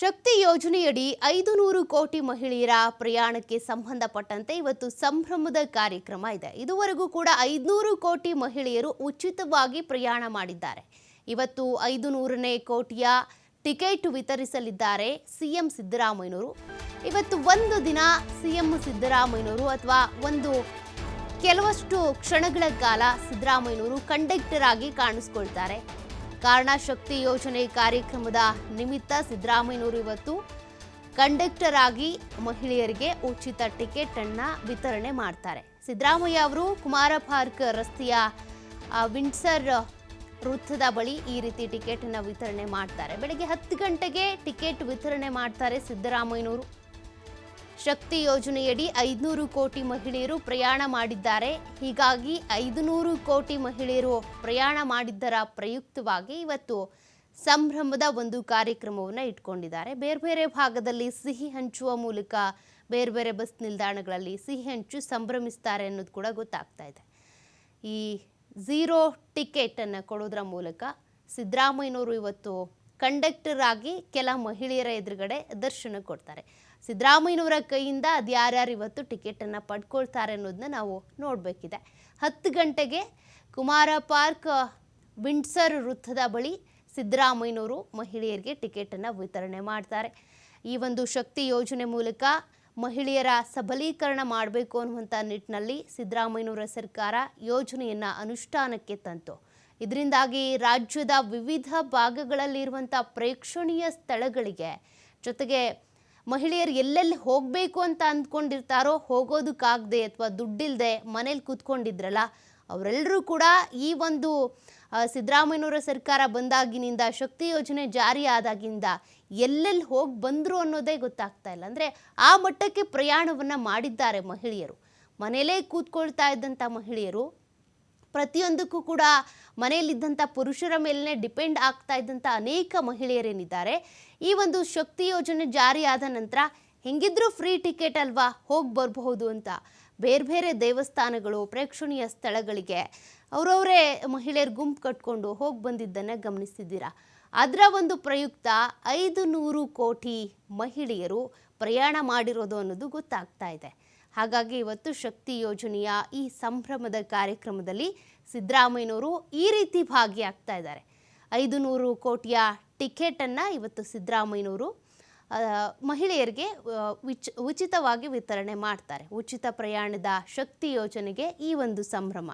ಶಕ್ತಿ ಯೋಜನೆಯಡಿ ಐದು ನೂರು ಕೋಟಿ ಮಹಿಳೆಯರ ಪ್ರಯಾಣಕ್ಕೆ ಸಂಬಂಧಪಟ್ಟಂತೆ ಇವತ್ತು ಸಂಭ್ರಮದ ಕಾರ್ಯಕ್ರಮ ಇದೆ. ಇದುವರೆಗೂ ಕೂಡ ಐದುನೂರು ಕೋಟಿ ಮಹಿಳೆಯರು ಉಚಿತವಾಗಿ ಪ್ರಯಾಣ ಮಾಡಿದ್ದಾರೆ. ಇವತ್ತು ಐದು ನೂರನೇ ಕೋಟಿಯ ಟಿಕೆಟ್ ವಿತರಿಸಲಿದ್ದಾರೆ ಸಿಎಂ ಸಿದ್ದರಾಮಯ್ಯನವರು. ಇವತ್ತು ಒಂದು ದಿನ ಸಿಎಂ ಸಿದ್ದರಾಮಯ್ಯನವರು ಅಥವಾ ಒಂದು ಕೆಲವಷ್ಟು ಕ್ಷಣಗಳ ಕಾಲ ಸಿದ್ದರಾಮಯ್ಯನವರು ಕಂಡಕ್ಟರ್ ಆಗಿ ಕಾಣಿಸ್ಕೊಳ್ತಾರೆ. ಕಾರಣ ಶಕ್ತಿ ಯೋಜನೆ ಕಾರ್ಯಕ್ರಮದ ನಿಮಿತ್ತ ಸಿದ್ದರಾಮಯ್ಯನವರು ಇವತ್ತು ಕಂಡಕ್ಟರ್ ಆಗಿ ಮಹಿಳೆಯರಿಗೆ ಉಚಿತ ಟಿಕೆಟ್ ಅನ್ನ ವಿತರಣೆ ಮಾಡ್ತಾರೆ. ಸಿದ್ದರಾಮಯ್ಯ ಅವರು ಕುಮಾರ ಪಾರ್ಕ್ ರಸ್ತೆಯ ವಿಂಡ್ಸರ್ ವೃತ್ತದ ಬಳಿ ಈ ರೀತಿ ಟಿಕೆಟ್ ಅನ್ನ ವಿತರಣೆ ಮಾಡ್ತಾರೆ. ಬೆಳಗ್ಗೆ ಹತ್ತು ಗಂಟೆಗೆ ಟಿಕೆಟ್ ವಿತರಣೆ ಮಾಡ್ತಾರೆ ಸಿದ್ದರಾಮಯ್ಯನವರು. ಶಕ್ತಿ ಯೋಜನೆಯಡಿ ಐದುನೂರು ಕೋಟಿ ಮಹಿಳೆಯರು ಪ್ರಯಾಣ ಮಾಡಿದ್ದಾರೆ. ಹೀಗಾಗಿ ಐದುನೂರು ಕೋಟಿ ಮಹಿಳೆಯರು ಪ್ರಯಾಣ ಮಾಡಿದ್ದರ ಪ್ರಯುಕ್ತವಾಗಿ ಇವತ್ತು ಸಂಭ್ರಮದ ಒಂದು ಕಾರ್ಯಕ್ರಮವನ್ನು ಇಟ್ಕೊಂಡಿದ್ದಾರೆ. ಬೇರೆ ಬೇರೆ ಭಾಗದಲ್ಲಿ ಸಿಹಿ ಹಂಚುವ ಮೂಲಕ ಬೇರೆ ಬೇರೆ ಬಸ್ ನಿಲ್ದಾಣಗಳಲ್ಲಿ ಸಿಹಿ ಹಂಚು ಸಂಭ್ರಮಿಸ್ತಾರೆ ಅನ್ನೋದು ಕೂಡ ಗೊತ್ತಾಗ್ತಾ ಇದೆ. ಈ ಝೀರೋ ಟಿಕೆಟನ್ನು ಕೊಡೋದ್ರ ಮೂಲಕ ಸಿದ್ದರಾಮಯ್ಯನವರು ಇವತ್ತು ಕಂಡಕ್ಟರ್ ಆಗಿ ಕೆಲ ಮಹಿಳೆಯರ ಎದುರುಗಡೆ ದರ್ಶನ ಕೊಡ್ತಾರೆ. ಸಿದ್ದರಾಮಯ್ಯನವರ ಕೈಯಿಂದ ಅದು ಯಾರ್ಯಾರು ಇವತ್ತು ಟಿಕೆಟನ್ನು ಪಡ್ಕೊಳ್ತಾರೆ ಅನ್ನೋದನ್ನ ನಾವು ನೋಡಬೇಕಿದೆ. ಹತ್ತು ಗಂಟೆಗೆ ಕುಮಾರ ಪಾರ್ಕ್, ವಿಂಡ್ಸರ್ ವೃತ್ತದ ಬಳಿ ಸಿದ್ದರಾಮಯ್ಯನವರು ಮಹಿಳೆಯರಿಗೆ ಟಿಕೆಟನ್ನು ವಿತರಣೆ ಮಾಡ್ತಾರೆ. ಈ ಒಂದು ಶಕ್ತಿ ಯೋಜನೆ ಮೂಲಕ ಮಹಿಳೆಯರ ಸಬಲೀಕರಣ ಮಾಡಬೇಕು ಅನ್ನುವಂಥ ನಿಟ್ಟಿನಲ್ಲಿ ಸಿದ್ದರಾಮಯ್ಯನವರ ಸರ್ಕಾರ ಯೋಜನೆಯನ್ನು ಅನುಷ್ಠಾನಕ್ಕೆ ತಂತು. ಇದರಿಂದಾಗಿ ರಾಜ್ಯದ ವಿವಿಧ ಭಾಗಗಳಲ್ಲಿರುವಂಥ ಪ್ರೇಕ್ಷಣೀಯ ಸ್ಥಳಗಳಿಗೆ ಜೊತೆಗೆ ಮಹಿಳೆಯರು ಎಲ್ಲೆಲ್ಲಿ ಹೋಗಬೇಕು ಅಂತ ಅಂದ್ಕೊಂಡಿರ್ತಾರೋ ಹೋಗೋದಕ್ಕಾಗದೆ ಅಥವಾ ದುಡ್ಡಿಲ್ಲದೆ ಮನೇಲಿ ಕೂತ್ಕೊಂಡಿದ್ರಲ್ಲ, ಅವರೆಲ್ಲರೂ ಕೂಡ ಈ ಒಂದು ಸಿದ್ದರಾಮಯ್ಯನವರ ಸರ್ಕಾರ ಬಂದಾಗಿನಿಂದ, ಶಕ್ತಿ ಯೋಜನೆ ಜಾರಿ ಆದಾಗಿಂದ ಎಲ್ಲೆಲ್ಲಿ ಹೋಗಿ ಬಂದರು ಅನ್ನೋದೇ ಗೊತ್ತಾಗ್ತಾ ಇಲ್ಲ. ಅಂದರೆ ಆ ಮಟ್ಟಕ್ಕೆ ಪ್ರಯಾಣವನ್ನು ಮಾಡಿದ್ದಾರೆ ಮಹಿಳೆಯರು. ಮನೆಯಲ್ಲೇ ಕೂತ್ಕೊಳ್ತಾ ಇದ್ದಂಥ ಮಹಿಳೆಯರು ಪ್ರತಿಯೊಂದಕ್ಕೂ ಕೂಡ ಮನೆಯಲ್ಲಿದ್ದಂಥ ಪುರುಷರ ಮೇಲೆ ಡಿಪೆಂಡ್ ಆಗ್ತಾ ಇದ್ದಂಥ ಅನೇಕ ಮಹಿಳೆಯರೇನಿದ್ದಾರೆ, ಈ ಒಂದು ಶಕ್ತಿ ಯೋಜನೆ ಜಾರಿಯಾದ ನಂತರ ಹೆಂಗಿದ್ರೂ ಫ್ರೀ ಟಿಕೆಟ್ ಅಲ್ವಾ ಹೋಗಿ ಬರಬಹುದು ಅಂತ ಬೇರೆ ಬೇರೆ ದೇವಸ್ಥಾನಗಳು, ಪ್ರೇಕ್ಷಣೀಯ ಸ್ಥಳಗಳಿಗೆ ಅವರವರೇ ಮಹಿಳೆಯರು ಗುಂಪು ಕಟ್ಕೊಂಡು ಹೋಗಿ ಬಂದಿದ್ದನ್ನು ಗಮನಿಸಿದ್ದೀರಾ ಅದರ ಒಂದು ಪ್ರಯುಕ್ತ ಐದು ನೂರು ಕೋಟಿ ಮಹಿಳೆಯರು ಪ್ರಯಾಣ ಮಾಡಿರೋದು ಅನ್ನೋದು ಗೊತ್ತಾಗ್ತಾ ಇದೆ. ಹಾಗಾಗಿ ಇವತ್ತು ಶಕ್ತಿ ಯೋಜನೆಯ ಈ ಸಂಭ್ರಮದ ಕಾರ್ಯಕ್ರಮದಲ್ಲಿ ಸಿದ್ದರಾಮಯ್ಯನವರು ಈ ರೀತಿ ಭಾಗಿಯಾಗ್ತಾ ಇದ್ದಾರೆ. ಐದು ನೂರು ಕೋಟಿಯ ಟಿಕೆಟನ್ನು ಇವತ್ತು ಸಿದ್ದರಾಮಯ್ಯನವರು ಮಹಿಳೆಯರಿಗೆ ವಿಚ್, ಉಚಿತವಾಗಿ ವಿತರಣೆ ಮಾಡ್ತಾರೆ. ಉಚಿತ ಪ್ರಯಾಣದ ಶಕ್ತಿ ಯೋಜನೆಗೆ ಈ ಒಂದು ಸಂಭ್ರಮ.